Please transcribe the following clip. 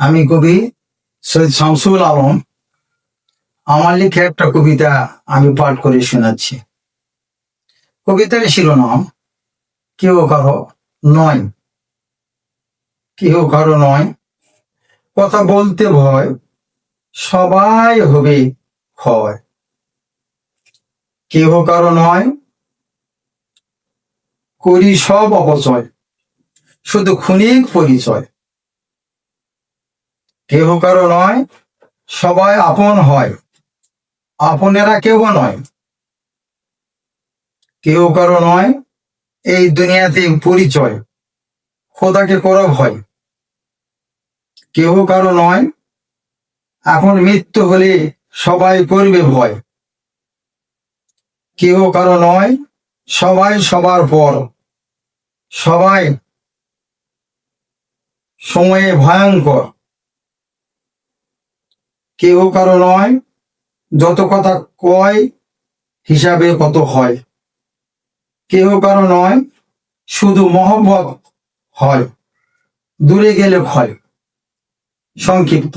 আমি কবি সৈয়দ শামসুল আলম। আমার লিখে একটা কবিতা আমি পাঠ করে শোনাচ্ছি। কবিতার শিরোনাম কেউ কারও নয়। কেউ কারও নয়। কথা বলতে ভয়, সবাই হবে ক্ষয়। কেহ কারও নয়। করি সব অপচয়, শুধু খুনিক পরিচয়। কেহ কারও নয়, সবাই আপন হয়। আপনেরা কেউ নয়। কেউ কারও নয়, এই দুনিয়াতে পরিচয়। খোদাকে করো ভয় কেউ কারও নয়, এখন মৃত্যু হলে সবাই করবে ভয়। কেউ কারও নয়, সবাই সবার পর। সবাই সময়ে ভয়ঙ্কর। কেউ কারও নয়, যত কথা কয়, হিসাবে কত হয়। কেহ কারও নয়, শুধু মহব্বত হয়, দূরে গেলে ভয়। সংক্ষিপ্ত।